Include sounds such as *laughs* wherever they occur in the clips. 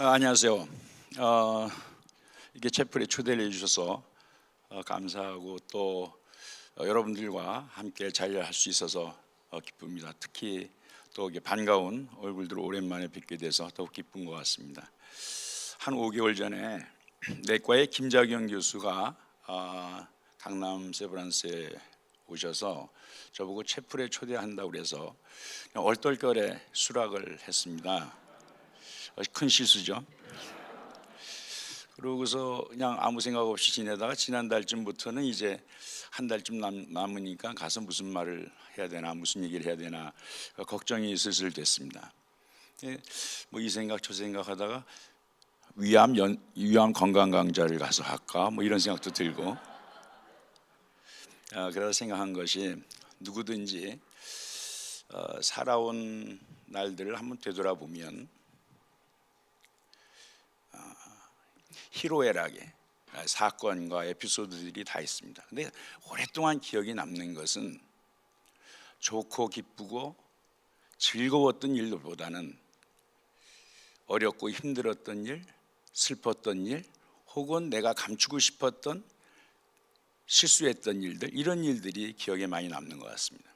어, 안녕하세요. 어, 이렇게 채플에 초대를 해주셔서 어, 감사하고 또 어, 여러분들과 함께 자리할 수 있어서 어, 기쁩니다. 특히 또 이게 반가운 얼굴들을 오랜만에 뵙게 돼서 더욱 기쁜 것 같습니다. 한 5개월 전에 내과의 김자경 교수가 아, 강남 세브란스에 오셔서 저보고 채플에 초대한다고 그래서 얼떨결에 수락을 했습니다. 어, 큰 실수죠. 그러고서 그냥 아무 생각 없이 지내다가 지난달쯤부터는 이제 한 달쯤 남, 남으니까 가서 무슨 말을 해야 되나 무슨 얘기를 해야 되나 어, 걱정이 슬슬 됐습니다. 뭐이 생각 저 생각 하다가 위암 연, 위암 건강 강좌를 가서 할까 뭐 이런 생각도 들고 어, 그래서 생각한 것이 누구든지 어, 살아온 날들을 한번 되돌아보면 희로애락의 사건과 에피소드들이 다 있습니다. 근데 오랫동안 기억이 남는 것은 좋고 기쁘고 즐거웠던 일들보다는 어렵고 힘들었던 일, 슬펐던 일, 혹은 내가 감추고 싶었던 실수했던 일들 이런 일들이 기억에 많이 남는 것 같습니다.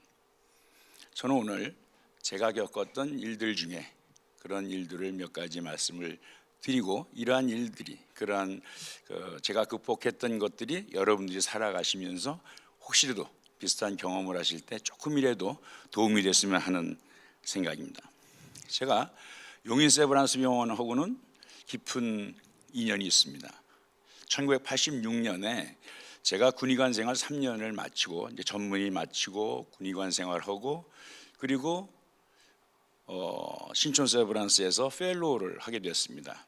저는 오늘 제가 겪었던 일들 중에 그런 일들을 몇 가지 말씀을 드리고 이러한 일들이 그러한 그 제가 극복했던 것들이 여러분들이 살아가시면서 혹시라도 비슷한 경험을 하실 때 조금이라도 도움이 됐으면 하는 생각입니다. 제가 용인 세브란스 병원하고는 깊은 인연이 있습니다. 1986년에 제가 군의관 생활 3년을 마치고 이제 전문의 마치고 군의관 생활하고 그리고 어, 신촌 세브란스에서 펠로우를 하게 됐습니다.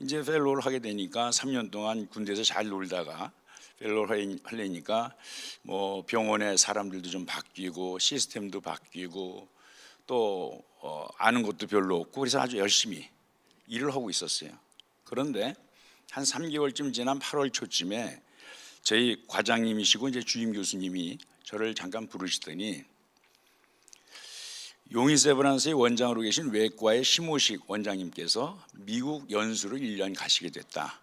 이제 펠로우를 하게 되니까 3년 동안 군대에서 잘 놀다가 펠로우를 하려니까 뭐 병원의 사람들도 좀 바뀌고 시스템도 바뀌고 또 어, 아는 것도 별로 없고 그래서 아주 열심히 일을 하고 있었어요. 그런데 한 3개월쯤 지난 8월 초쯤에 저희 과장님이시고 이제 주임 교수님이 저를 잠깐 부르시더니 용인 세브란스의 원장으로 계신 외과의 심호식 원장님께서 미국 연수를 1년 가시게 됐다.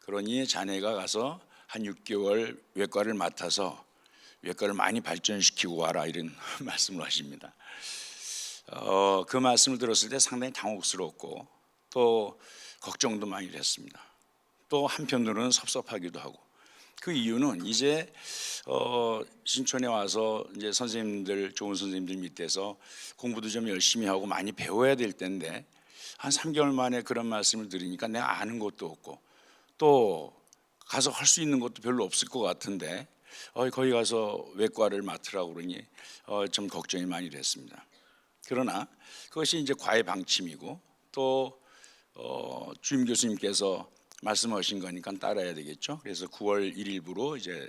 그러니 자네가 가서 한 6개월 외과를 맡아서 외과를 많이 발전시키고 와라 이런 *laughs* 말씀을 하십니다. 어, 그 말씀을 들었을 때 상당히 당혹스럽고 또 걱정도 많이 됐습니다. 또 한편으로는 섭섭하기도 하고 그 이유는 이제 어, 신촌에 와서 이제 선생님들 좋은 선생님들 밑에서 공부도 좀 열심히 하고 많이 배워야 될 텐데 한 3개월 만에 그런 말씀을 드리니까 내가 아는 것도 없고 또 가서 할 수 있는 것도 별로 없을 것 같은데 어, 거기 가서 외과를 맡으라고 그러니 어, 좀 걱정이 많이 됐습니다. 그러나 그것이 이제 과외 방침이고 또 어, 주임 교수님께서 말씀하신 거니까 따라야 되겠죠. 그래서 9월 1일부로 이제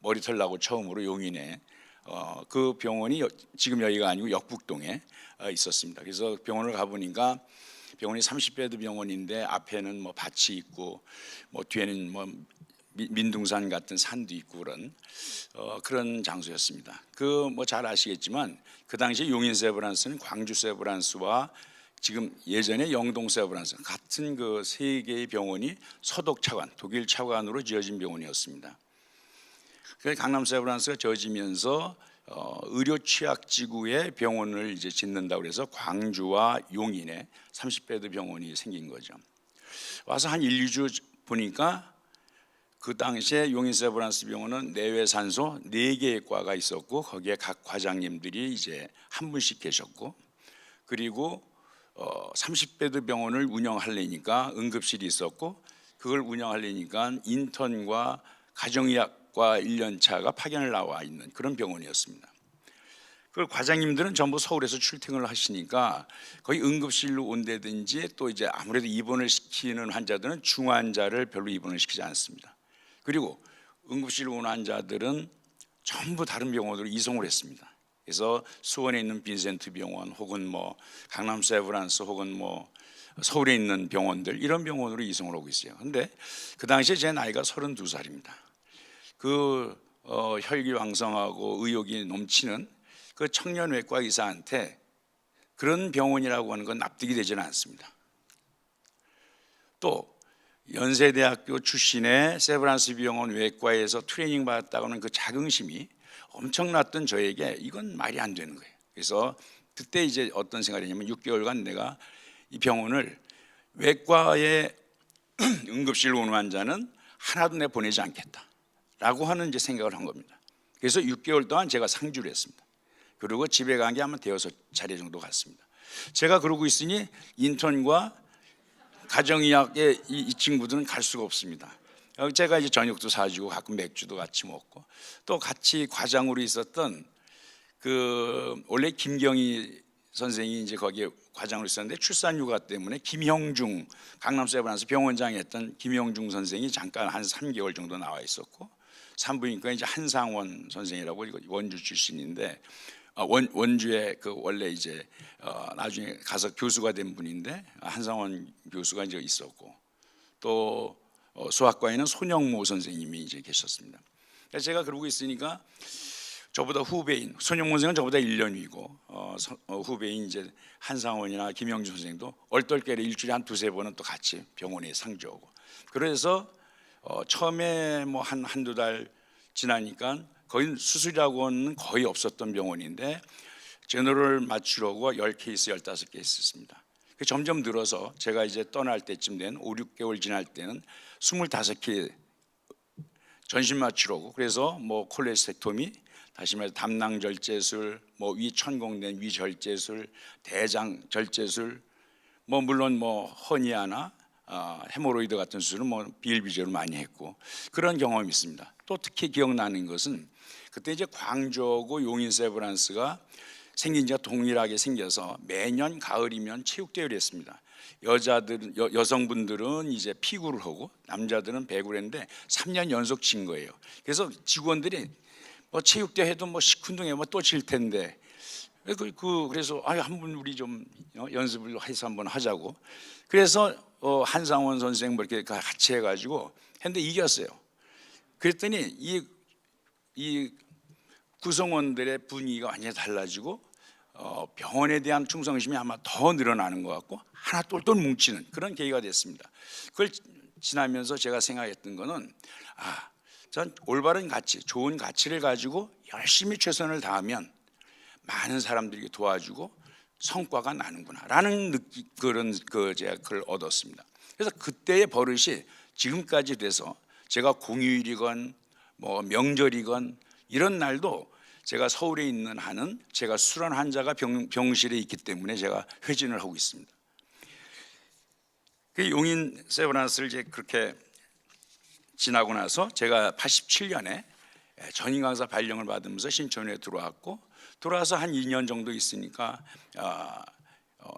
머리털 나고 처음으로 용인에 어, 그 병원이 지금 여기가 아니고 역북동에 어, 있었습니다. 그래서 병원을 가보니까 병원이 30베드 병원인데 앞에는 뭐 밭이 있고 뭐 뒤에는 뭐 민둥산 같은 산도 있고 그런 어, 그런 장소였습니다. 그 뭐 잘 아시겠지만 그 당시 용인 세브란스는 광주 세브란스와 지금 예전에 영동 세브란스 같은 그 세 개의 병원이 서독 차관, 독일 차관으로 지어진 병원이었습니다. 그 강남 세브란스가 지어지면서 어, 의료 취약 지구에 병원을 이제 짓는다고 해서 광주와 용인에 30베드 병원이 생긴 거죠. 와서 한 1, 2주 보니까 그 당시에 용인 세브란스 병원은 내외 산소 4개의 과가 있었고 거기에 각 과장님들이 이제 한 분씩 계셨고 그리고 어, 30베드 병원을 운영하려니까 응급실이 있었고 그걸 운영하려니까 인턴과 가정의학과 1년차가 파견을 나와 있는 그런 병원이었습니다. 그 과장님들은 전부 서울에서 출퇴근을 하시니까 거의 응급실로 온다든지 또 이제 아무래도 입원을 시키는 환자들은 중환자를 별로 입원을 시키지 않습니다. 그리고 응급실로 온 환자들은 전부 다른 병원으로 이송을 했습니다. 그래서 수원에 있는 빈센트 병원 혹은 뭐 강남 세브란스 혹은 뭐 서울에 있는 병원들 이런 병원으로 이송을 하고 있어요. 근데 그 당시에 제 나이가 32살입니다. 그 어, 혈기왕성하고 의욕이 넘치는 그 청년 외과 의사한테 그런 병원이라고 하는 건 납득이 되지는 않습니다. 또 연세대학교 출신의 세브란스 병원 외과에서 트레이닝 받았다고는 그 자긍심이 엄청났던 저에게 이건 말이 안 되는 거예요. 그래서 그때 이제 어떤 생각이 냐면 6개월간 내가 이 병원을 외과에 *clears throat* 응급실 오는 환자는 하나도 내 보내지 않겠다라고 하는 이제 생각을 한 겁니다. 그래서 6개월 동안 제가 상주를 했습니다. 그리고 집에 간 게 아마 대여섯 차례 정도 갔습니다. 제가 그러고 있으니 인턴과 가정의학의 이, 이 친구들은 갈 수가 없습니다. 어, 제가 이제 저녁도 사주고 가끔 맥주도 같이 먹고. 또 같이 과장으로 있었던 그 원래 김경희 선생이 이제 거기에 과장으로 있었는데 출산 휴가 때문에 김형중 강남 세브란스 병원장 했던 김형중 선생이 잠깐 한 3개월 정도 나와 있었고 산부인과 이제 한상원 선생이라고 원주 출신인데 아, 원, 원주에 그 원래 이제 어, 나중에 가서 교수가 된 분인데 한상원 교수가 이제 있었고 또 어, 수학과에는 손영모 선생님이 이제 계셨습니다. 제가 그러고 있으니까 저보다 후배인 손영모 선생은 저보다 1년 위고 어, 서- 어, 후배인 이제 한상원이나 김영준 선생도 얼떨결에 일주일에 한 두세 번은 또 같이 병원에 상주하고 그래서 어, 처음에 뭐 한 한두 달 지나니까 거의 수술이라고는 거의 없었던 병원인데 제너럴 맞추려고 10케이스, 15케이스 있습니다. 그 점점 늘어서 제가 이제 떠날 때쯤 된 5, 6개월 지날 때는 25개 전신 맞추려고 그래서 뭐 콜레스텍토미 다시 말해서 담낭 절제술, 뭐 위천공된 위절제술, 대장 절제술, 뭐 물론 뭐 허니아나 아, 헤모로이드 같은 수술은 뭐 비일비재로 많이 했고 그런 경험이 있습니다. 또 특히 기억나는 것은 그때 이제 광주하고 용인 세브란스가 생긴 지가 동일하게 생겨서 매년 가을이면 체육대회를 했습니다. 여자들 여, 여성분들은 이제 피구를 하고 남자들은 배구를 했는데 3년 연속 진 거예요. 그래서 직원들이 뭐 체육대회도 뭐 시큰둥해 뭐또 질 텐데 그, 그 그래서 아유 한번 우리 좀 어, 연습을 해서 한번 하자고 그래서 어, 한상원 선생 뭐 이렇게 같이 해가지고 했는데 이겼어요. 그랬더니 이, 이 구성원들의 분위기가 완전히 달라지고 어, 병원에 대한 충성심이 아마 더 늘어나는 것 같고 하나 똘똘 뭉치는 그런 계기가 됐습니다. 그걸 지나면서 제가 생각했던 거는 아, 전 올바른 가치, 좋은 가치를 가지고 열심히 최선을 다하면 많은 사람들이 도와주고 성과가 나는구나라는 느끼 그런 그 제가 그걸 얻었습니다. 그래서 그때의 버릇이 지금까지 돼서 제가 공휴일이건 뭐 명절이건 이런 날도 제가 서울에 있는 한은 제가 수란 환자가 병, 병실에 있기 때문에 제가 회진을 하고 있습니다. 그 용인 세브란스를 이제 그렇게 지나고 나서 제가 87년에 전임 강사 발령을 받으면서 신촌에 들어왔고 들어와서 한 2년 정도 있으니까 아, 어,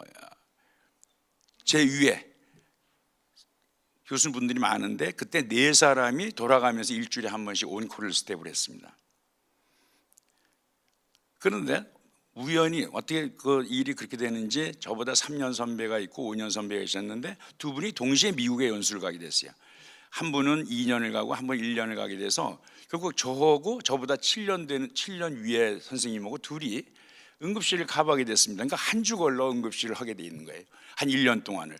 제 위에 교수분들이 많은데 그때 네 사람이 돌아가면서 일주일에 한 번씩 온콜을 스텝을 했습니다. 그런데 우연히 어떻게 그 일이 그렇게 되는지 저보다 3년 선배가 있고 5년 선배가 있었는데 두 분이 동시에 미국에 연수를 가게 됐어요. 한 분은 2년을 가고 한 분은 1년을 가게 돼서 결국 저하고 저보다 7년 되는 7년 위에 선생님하고 둘이 응급실을 가보게 됐습니다. 그러니까 한 주 걸러 응급실을 하게 돼 있는 거예요. 한 1년 동안을.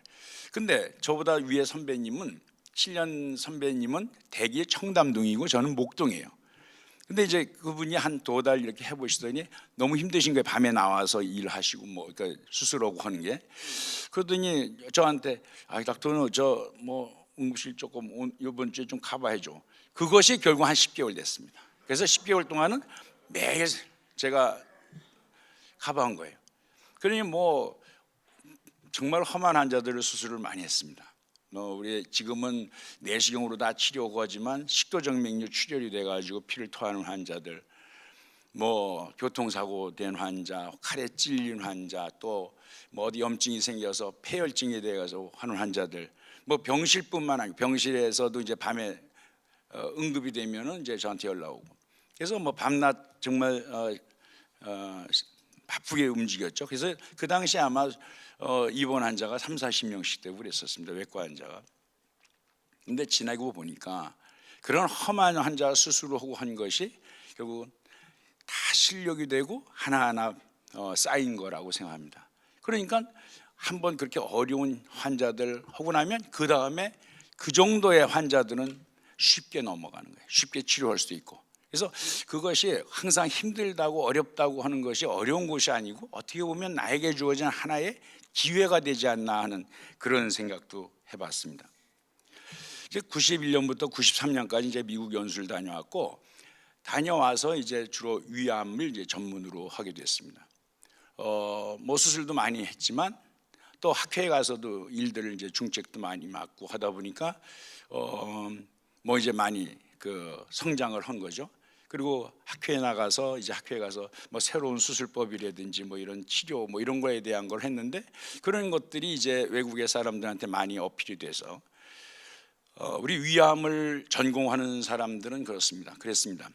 근데 저보다 위에 선배님은 7년 선배님은 대기 청담동이고 저는 목동이에요. 근데 이제 그분이 한 두 달 이렇게 해보시더니 너무 힘드신 거예요. 밤에 나와서 일하시고 뭐 그러니까 수술하고 하는 게. 그러더니 저한테 아 닥터는 저뭐 응급실 조금 온- 이번 주에 좀 가봐야죠. 그것이 결국 한 10개월 됐습니다. 그래서 10개월 동안은 매일 제가 가봐온 거예요. 그러니 뭐 정말 험한 환자들을 수술을 많이 했습니다. 뭐 우리 지금은 내시경으로 다 치료하고 하지만 식도정맥류 출혈이 돼가지고 피를 토하는 환자들, 뭐 교통사고 된 환자, 칼에 찔린 환자, 또 뭐 어디 염증이 생겨서 폐혈증이 돼가서 하는 환자들, 뭐 병실뿐만 아니고 병실에서도 이제 밤에 어, 응급이 되면은 이제 저한테 연락 오고, 그래서 뭐 밤낮 정말 어, 어, 바쁘게 움직였죠. 그래서 그 당시 아마 어, 입원 환자가 3, 40명씩 되고 그랬었습니다. 외과 환자가. 근데 지나고 보니까 그런 험한 환자 수술을 하고 한 것이 결국 다 실력이 되고 하나하나 어, 쌓인 거라고 생각합니다. 그러니까 한번 그렇게 어려운 환자들 하고 나면 그 다음에 그 정도의 환자들은 쉽게 넘어가는 거예요. 쉽게 치료할 수도 있고. 그래서 그것이 항상 힘들다고 어렵다고 하는 것이 어려운 것이 아니고 어떻게 보면 나에게 주어진 하나의 기회가 되지 않나 하는 그런 생각도 해봤습니다. 이제 91년부터 93년까지 이제 미국 연수를 다녀왔고 다녀와서 이제 주로 위암을 이제 전문으로 하게 됐습니다. 어, 뭐 수술도 많이 했지만 또 학회에 가서도 일들을 이제 중책도 많이 맡고 하다 보니까 어, 뭐 이제 많이 그 성장을 한 거죠. 그리고 학회에 나가서 이제 학회에 가서 뭐 새로운 수술법이라든지 뭐 이런 치료 뭐 이런 거에 대한 걸 했는데 그런 것들이 이제 외국의 사람들한테 많이 어필이 돼서 어, 우리 위암을 전공하는 사람들은 그렇습니다. 그랬습니다.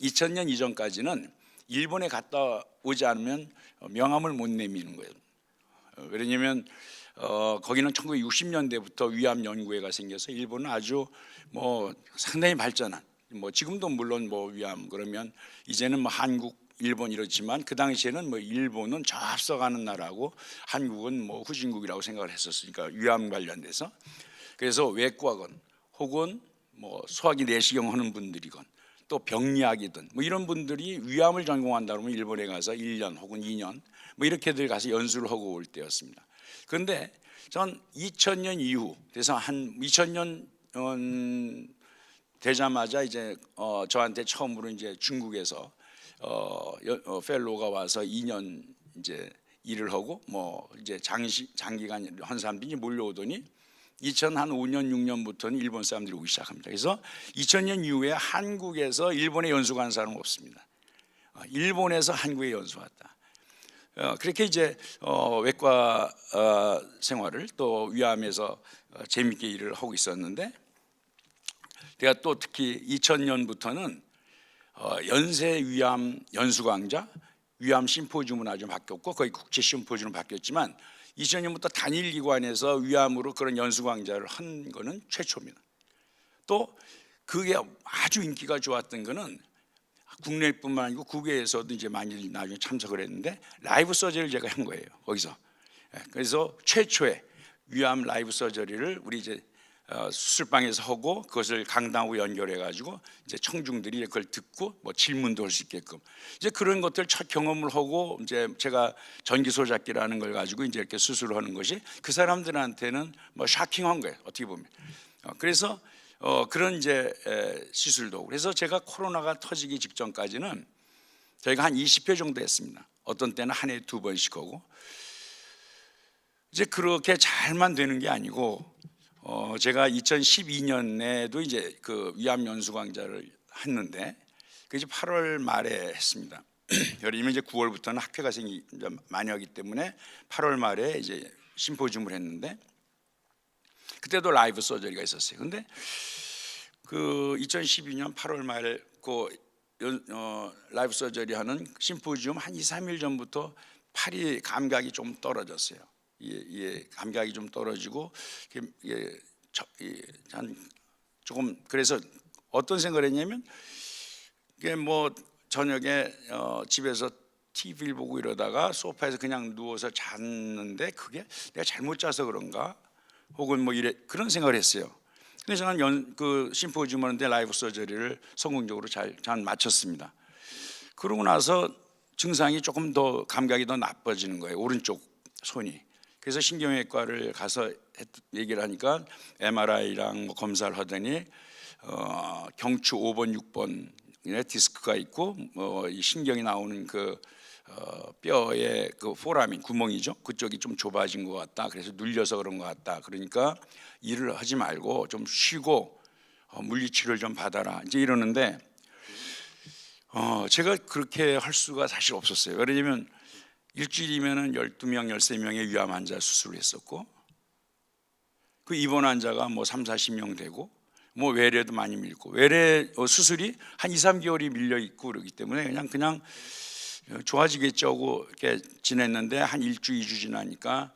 2000년 이전까지는 일본에 갔다 오지 않으면 명함을 못 내미는 거예요. 어, 왜냐면 어, 거기는 1960년대부터 위암 연구회가 생겨서 일본은 아주 뭐 상당히 발전한 뭐 지금도 물론 뭐 위암 그러면 이제는 뭐 한국 일본 이렇지만 그 당시에는 뭐 일본은 저 앞서가는 나라고 한국은 뭐 후진국이라고 생각을 했었으니까 위암 관련돼서 그래서 외과건 혹은 뭐 소화기 내시경 하는 분들이건 또 병리학이든 뭐 이런 분들이 위암을 전공한다 그러면 일본에 가서 1년 혹은 2년 뭐 이렇게들 가서 연수를 하고 올 때였습니다. 그런데 전 2000년 이후 그래서 한 2000년 음, 되자마자 이제 어, 저한테 처음으로 이제 중국에서 어, 여- 어, 펠로가 와서 2년 이제 일을 하고 뭐 이제 장시, 장기간 한 사람들이 몰려오더니 2005년 6년부터는 일본 사람들이 오기 시작합니다. 그래서 2000년 이후에 한국에서 일본에 연수 간 사람은 없습니다. 어, 일본에서 한국에 연수 왔다. 어, 그렇게 이제 어, 외과 어, 생활을 또 위암에서 어, 재밌게 일을 하고 있었는데 제가 또 특히 2000년부터는 어, 연세 위암 연수 강좌 위암 심포지움은 아주 바뀌었고 거의 국제 심포지움으로 바뀌었지만 2000년부터 단일 기관에서 위암으로 그런 연수 강좌를 한 거는 최초입니다. 또 그게 아주 인기가 좋았던 거는 국내뿐만 아니고 국외에서도 이제 많이 나중에 참석을 했는데 라이브 서저리를 제가 한 거예요. 거기서. 예, 그래서 최초의 위암 라이브 서저리를 우리 이제 어, 수술방에서 하고 그것을 강당하고 연결해 가지고 이제 청중들이 그걸 듣고 뭐 질문도 할 수 있게끔 이제 그런 것들 첫 경험을 하고 이제 제가 전기 소작기라는 걸 가지고 이제 이렇게 수술을 하는 것이 그 사람들한테는 뭐 샤킹한 거예요. 어떻게 보면. 어, 그래서 어, 그런 이제 에, 시술도 그래서 제가 코로나가 터지기 직전까지는 저희가 한 20회 정도 했습니다. 어떤 때는 한 해에 두 번씩 하고 이제 그렇게 잘만 되는 게 아니고 어, 제가 2012년에도 이제 그 위암 연수 강좌를 했는데 그 이제 8월 말에 했습니다. *clears throat* 여름이면 이제 9월부터는 학회가 생기 많이 하기 때문에 8월 말에 이제 심포지움을 했는데 그때도 라이브 서저리가 있었어요. 근데 그 2012년 8월 말에 그 연- 어, 라이브 서저리 하는 심포지움 한 2, 3일 전부터 팔이 감각이 좀 떨어졌어요. 예, 예, 감각이 좀 떨어지고 이게 저- 이, 한 조금 그래서 어떤 생각을 했냐면 이게 뭐 저녁에 어, 집에서 TV를 보고 이러다가 소파에서 그냥 누워서 잤는데 그게 내가 잘못 자서 그런가 혹은 뭐 이래 그런 생각을 했어요. 근데 저는 연, 그 심포지움 하는데 라이브 서저리를 성공적으로 잘, 잘 마쳤습니다. 그러고 나서 증상이 조금 더 감각이 더 나빠지는 거예요. 오른쪽 손이. 그래서 신경외과를 가서 했- 얘기를 하니까 MRI랑 뭐 검사를 하더니 어, 경추 5번, 6번에 디스크가 있고 뭐이 신경이 나오는 그 어, 뼈의 그 포라민 구멍이죠. 그쪽이 좀 좁아진 것 같다. 그래서 눌려서 그런 것 같다. 그러니까 일을 하지 말고 좀 쉬고 어, 물리치료를 좀 받아라. 이제 이러는데 어, 제가 그렇게 할 수가 사실 없었어요. 왜냐하면 일주일이면은 12명, 13명의 위암 환자 수술을 했었고 그 입원 환자가 뭐 3, 40명 되고 뭐 외래도 많이 밀고 외래 어, 수술이 한 2, 3개월이 밀려 있고 그러기 때문에 그냥 그냥 좋아지겠죠 하고 이렇게 지냈는데 한 일주, 이주 지나니까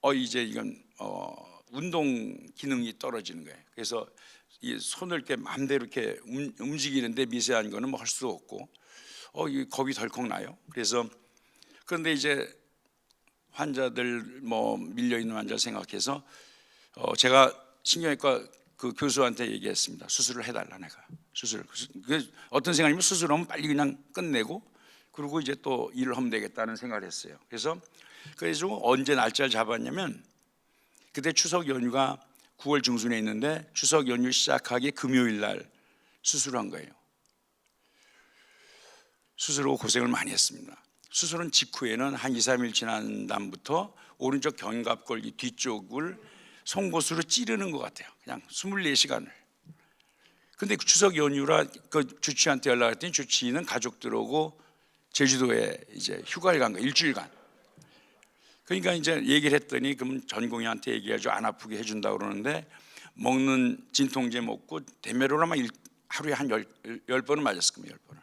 어 이제 이건 어 운동 기능이 떨어지는 거예요. 그래서 이 손을 이렇게 마음대로 이렇게 움- 움직이는데 미세한 거는 뭐 할 수 없고 어이 겁이 덜컥 나요. 그래서 그런데 이제 환자들 뭐 밀려 있는 환자 생각해서 어 제가 신경외과 그 교수한테 얘기했습니다. 수술을 해달라 내가 수술. 그 어떤 생각이면 수술하면 빨리 그냥 끝내고 그리고 이제 또 일을 하면 되겠다는 생각을 했어요. 그래서 그래서 언제 날짜를 잡았냐면 그때 추석 연휴가 9월 중순에 있는데 추석 연휴 시작하기 금요일 날 수술한 거예요. 수술하고 고생을 많이 했습니다. 수술은 직후에는 한 2, 3일 지난 다음부터 오른쪽 견갑골 뒤쪽을 송곳으로 찌르는 것 같아요. 그냥 24시간을. 근데 그 추석 연휴라 그 주치한테 연락했더니 주치는 가족들하고 제주도에 이제 휴가를 간 거예요. 일주일간. 그러니까 이제 얘기를 했더니 그럼 전공의한테 얘기해줘 안 아프게 해준다 그러는데 먹는 진통제 먹고 데메로라만 일- 하루에 한 열 열 번은 맞았을 겁니다. 열 번을.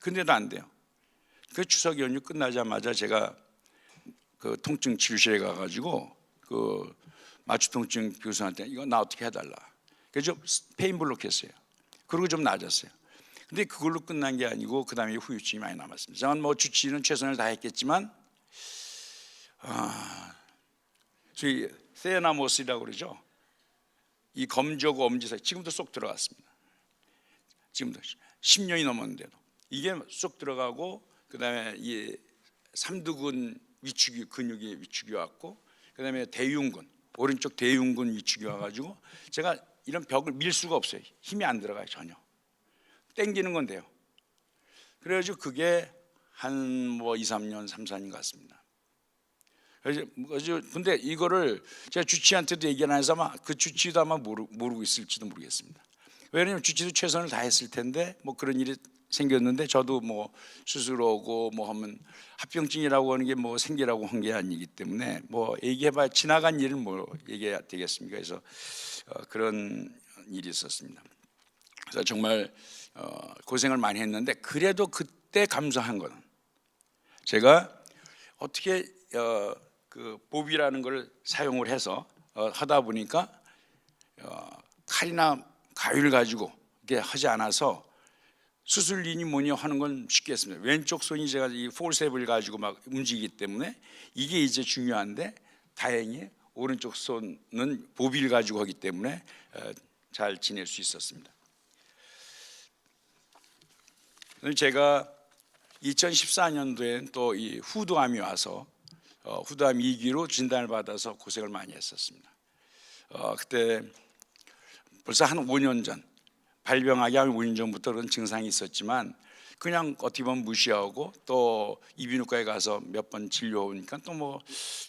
근데도 안 돼요. 그 추석 연휴 끝나자마자 제가 그 통증 치료실에 가가지고 그 마취통증 교수한테 이거 나 어떻게 해달라. 그래서 페인 블록했어요. 그리고 좀 나아졌어요. 근데 그걸로 끝난 게 아니고 그 다음에 후유증이 많이 남았습니다. 저는 뭐 주치는 최선을 다했겠지만 아, 저희 세나모스라고 그러죠. 이 검적 엄지사 지금도 쏙 들어갔습니다. 지금도 10년이 넘었는데도 이게 쏙 들어가고 그다음에 이 삼두근 위축이 근육이 위축이 왔고 그다음에 대흉근 오른쪽 대흉근 위축이 와가지고 제가 이런 벽을 밀 수가 없어요. 힘이 안 들어가요 전혀. 땡기는 건데요. 그래가지고 그게 한 뭐 2, 3년, 3, 4년 같습니다. 그래서 근데 이거를 제가 주치한테도 얘기 안 해서 아마 그 주치도 아마 모르, 모르고 있을지도 모르겠습니다. 왜냐하면 주치도 최선을 다했을 텐데 뭐 그런 일이 생겼는데 저도 뭐 수술하고 뭐 하면 합병증이라고 하는 게 뭐 생기라고 한 게 아니기 때문에 뭐 얘기해봐 지나간 일을 뭐 얘기해야 되겠습니까? 그래서 어, 그런 일이 있었습니다. 그래서 정말 어, 고생을 많이 했는데 그래도 그때 감사한 거는 제가 어떻게 어, 그 보비라는 걸 사용을 해서 어, 하다 보니까 어, 칼이나 가위를 가지고 이게 하지 않아서 수술인이 뭐냐 하는 건 쉽게 했습니다. 왼쪽 손이 제가 이 폴셉을 가지고 막 움직이기 때문에 이게 이제 중요한데 다행히 오른쪽 손은 보비를 가지고 하기 때문에 어, 잘 지낼 수 있었습니다. 제가 2014년도엔 또이 후두암이 와서 어, 후두암 2기로 진단을 받아서 고생을 많이 했었습니다. 어, 그때 벌써 한 5년 전 발병하기 한 5년 전부터 그런 증상이 있었지만 그냥 어떻게 보면 무시하고 또 이비인후과에 가서 몇 번 진료하니까 또 뭐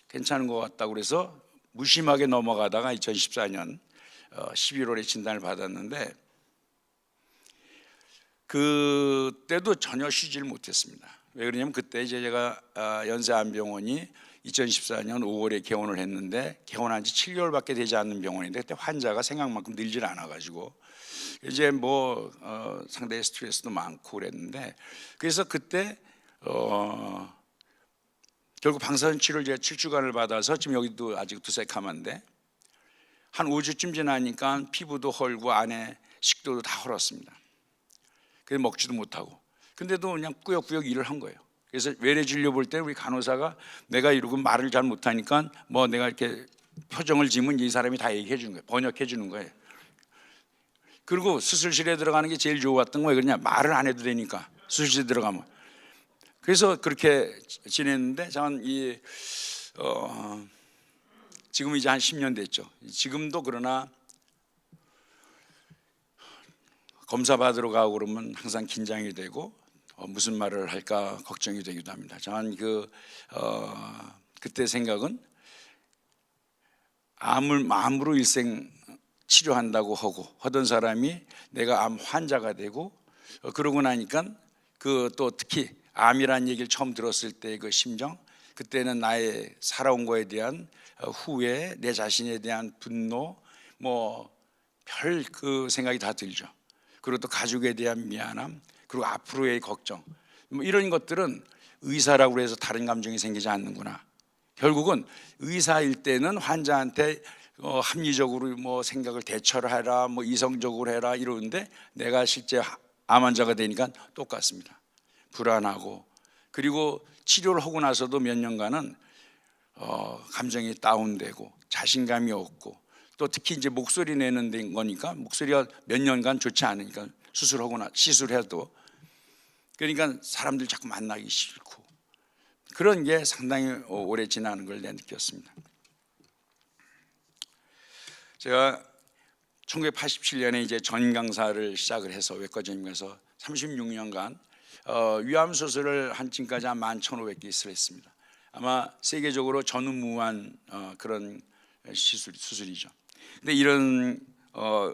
괜찮은 것 같다고 그래서 무심하게 넘어가다가 2014년 11월에 진단을 받았는데 그때도 전혀 쉬지를 못했습니다. 왜 그러냐면 그때 이제 제가 아, 연세안병원이 2014년 5월에 개원을 했는데 개원한 지 7개월밖에 되지 않는 병원인데 그때 환자가 생각만큼 늘질 않아가지고 이제 뭐 어, 상당히 스트레스도 많고 그랬는데 그래서 그때 어, 결국 방사선 치료를 제가 7주간을 받아서 지금 여기도 아직 두세 카만데 한 5주쯤 지나니까 피부도 헐고 안에 식도도 다 헐었습니다. 그래서 먹지도 못하고 근데도 그냥 꾸역꾸역 일을 한 거예요. 그래서 외래 진료 볼 때 우리 간호사가 내가 이러고 말을 잘 못하니까 뭐 내가 이렇게 표정을 지으면 이 사람이 다 얘기해 주는 거예요. 번역해 주는 거예요. 그리고 수술실에 들어가는 게 제일 좋았던 거예요. 그냥 말을 안 해도 되니까 수술실에 들어가면. 그래서 그렇게 지냈는데 저는 이 어, 지금 이제 한 10년 됐죠. 지금도 그러나 검사 받으러 가고 그러면 항상 긴장이 되고 어, 무슨 말을 할까 걱정이 되기도 합니다. 저는 그 어, 그때 생각은 암을 마음으로 일생 치료한다고 하고 하던 사람이 내가 암 환자가 되고 어, 그러고 나니까 그 또 특히 암이라는 얘기를 처음 들었을 때 그 심정 그때는 나의 살아온 거에 대한 어, 후회 내 자신에 대한 분노 뭐 별 그 생각이 다 들죠. 그리고 또 가족에 대한 미안함 그리고 앞으로의 걱정 뭐 이런 것들은 의사라고 해서 다른 감정이 생기지 않는구나. 결국은 의사일 때는 환자한테 어, 합리적으로 뭐 생각을 대처를 해라, 뭐 이성적으로 해라 이러는데 내가 실제 암 환자가 되니까 똑같습니다. 불안하고 그리고 치료를 하고 나서도 몇 년간은 어, 감정이 다운되고 자신감이 없고 또 특히 이제 목소리 내는 데 거니까 목소리가 몇 년간 좋지 않으니까 수술하거나 시술해도 그러니까 사람들 자꾸 만나기 싫고 그런 게 상당히 어, 오래 지나는 걸 내가 느꼈습니다. 제가 1987년에 이제 전강사를 시작을 해서 외과 전임에서 36년간 어, 위암 수술을 한 지금까지 한 11,500개 했습니다. 아마 세계적으로 전무한 어, 그런 시술 수술이죠. 근데 이런 어,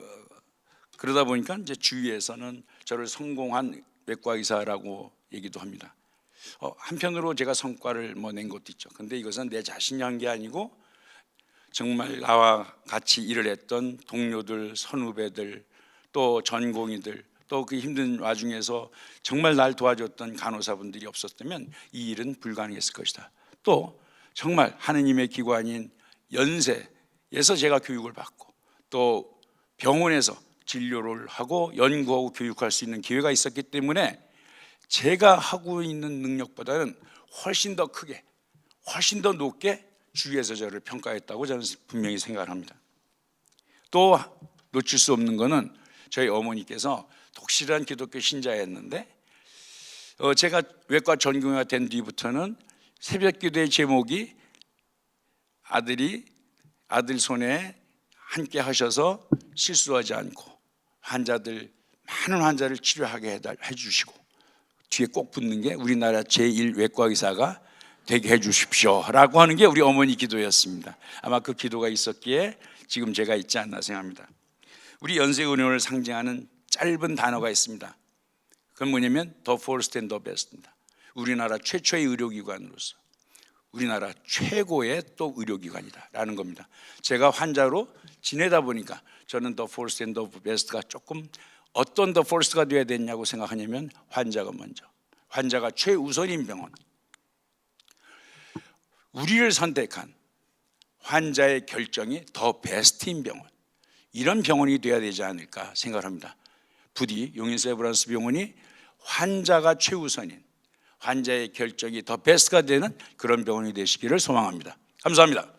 그러다 보니까 이제 주위에서는 저를 성공한 외과 의사라고 얘기도 합니다. 어, 한편으로 제가 성과를 뭐 낸 것도 있죠. 근데 이것은 내 자신이 한 게 아니고 정말 나와 같이 일을 했던 동료들, 선후배들, 또 전공의들, 또 그 힘든 와중에서 정말 날 도와줬던 간호사분들이 없었다면 이 일은 불가능했을 것이다. 또 정말 하느님의 기관인 연세에서 제가 교육을 받고 또 병원에서 진료를 하고 연구하고 교육할 수 있는 기회가 있었기 때문에 제가 하고 있는 능력보다는 훨씬 더 크게, 훨씬 더 높게 주위에서 저를 평가했다고 저는 분명히 생각을 합니다. 또 놓칠 수 없는 것은 저희 어머니께서 독실한 기독교 신자였는데 어, 제가 외과 전공의가 된 뒤부터는 새벽 기도의 제목이 아들이 아들 손에 함께 하셔서 실수하지 않고 환자들 많은 환자를 치료하게 해주시고 뒤에 꼭 붙는 게 우리나라 제1 외과 의사가 되게 해주십시오라고 하는 게 우리 어머니 기도였습니다. 아마 그 기도가 있었기에 지금 제가 있지 않나 생각합니다. 우리 연세 은혜를 상징하는 짧은 단어가 있습니다. 그건 뭐냐면 first and the best입니다. 우리나라 최초의 의료기관으로서 우리나라 최고의 또 의료기관이다라는 겁니다. 제가 환자로 지내다 보니까 저는 first and the best가 조금 어떤 the first가 돼야 되냐고 생각하냐면 환자가 먼저, 환자가 최우선인 병원, 우리를 선택한 환자의 결정이 더 베스트인 병원, 이런 병원이 돼야 되지 않을까 생각합니다. 부디 용인세브란스 병원이 환자가 최우선인 환자의 결정이 더 베스트가 되는 그런 병원이 되시기를 소망합니다. 감사합니다.